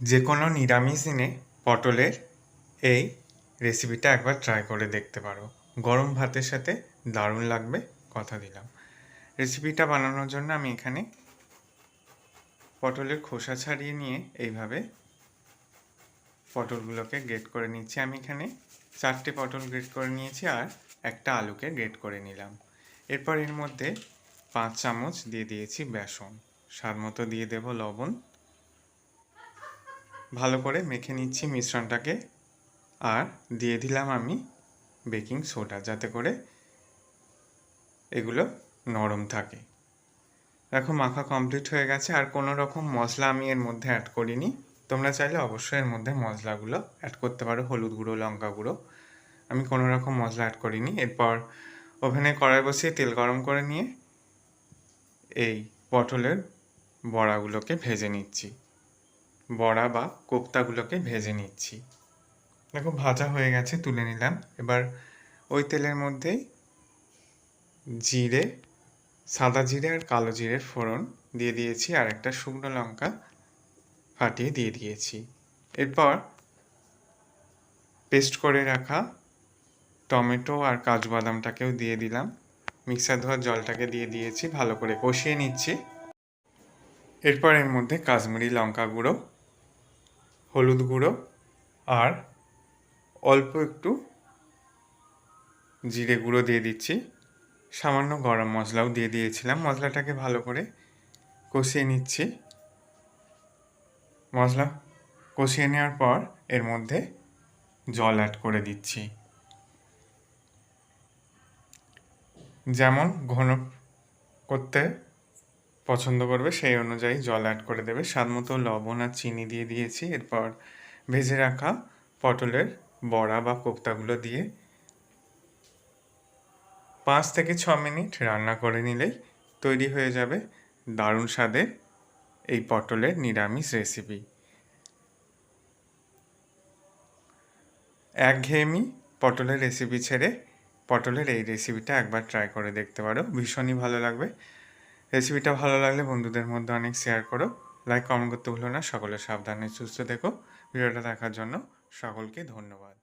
যে কোনো নিরামিষ দিনে পটলের এই রেসিপিটা একবার ট্রাই করে দেখতে পারো। গরম ভাতের সাথে দারুণ লাগবে কথা দিলাম। রেসিপিটা বানানোর জন্য আমি এখানে পটলের খোসা ছাড়িয়ে নিয়ে এইভাবে পটলগুলোকে গ্রেট করে নিচ্ছি। আমি এখানে চারটে পটল গ্রেট করে নিয়েছি আর একটা আলুকে গ্রেট করে নিলাম। এরপর এর মধ্যে পাঁচ চামচ দিয়ে দিয়েছি বেসন। স্বাদ মতো দিয়ে দেব লবণ। ভালো করে মেখে নিচ্ছি মিশ্রণটাকে। আর দিয়ে দিলাম আমি বেকিং সোডা যাতে করে এগুলো নরম থাকে। দেখো মাখা কমপ্লিট হয়ে গেছে। আর কোনো রকম মশলা আমি এর মধ্যে অ্যাড করিনি। তোমরা চাইলে অবশ্যই এর মধ্যে মশলাগুলো অ্যাড করতে পারো, হলুদ গুঁড়ো, লঙ্কা গুঁড়ো। আমি কোনো রকম মশলা অ্যাড করিনি। এরপর ওভেনে কড়াই বসিয়ে তেল গরম করে নিয়ে এই পটলের বড়াগুলোকে ভেজে নিচ্ছি। বড়া বা কোপ্তাগুলোকে ভেজে নিচ্ছি। দেখো, ভাজা হয়ে গেছে, তুলে নিলাম। এবার ওই তেলের মধ্যেই জিরে, সাদা জিরে আর কালো জিরের ফোড়ন দিয়ে দিয়েছি আর একটা শুকনো লঙ্কা ফাটিয়ে দিয়ে দিয়েছি। এরপর পেস্ট করে রাখা টমেটো আর কাজু বাদামটাকেও দিয়ে দিলাম। মিক্সার ধোয়ার জলটাকে দিয়ে দিয়েছি, ভালো করে কষিয়ে নিচ্ছি। এরপর এর মধ্যে কাশ্মীরি লঙ্কা গুঁড়ো হলুদ গুঁড়ো আর অল্প একটু জিরে গুঁড়ো দিয়ে দিচ্ছি। সামান্য গরম মশলাও দিয়ে দিয়েছিলাম। মশলাটাকে ভালো করে কষিয়ে নিচ্ছি। মশলা কষিয়ে নেওয়ার পর এর মধ্যে জল অ্যাড করে দিচ্ছি। যেমন ঘন করতে পছন্দ করবে, সেই অনুযায়ী জল অ্যাড করে দেবে। স্বাদ মতো লবণ আর চিনি দিয়ে দিয়েছি। এরপর ভেজে রাখা পটলের বড়া বা কোপ্তাগুলো দিয়ে পাঁচ থেকে ছ মিনিট রান্না করে নিলেই তৈরি হয়ে যাবে দারুণ স্বাদের এই পটলের নিরামিষ রেসিপি একঘেয়েমি পটলের রেসিপি ছেড়ে পটলের এই রেসিপিটা একবার ট্রাই করে দেখতে পারো। ভীষণই ভালো লাগবে। রেসিপিটা ভালো লাগলে বন্ধুদের মধ্যে অনেক শেয়ার করো। লাইক কমেন্ট করতে ভুলো না। সকলে সাবধানে, সুস্থ দেখো ভিডিওটা দেখার জন্য সকলকে ধন্যবাদ।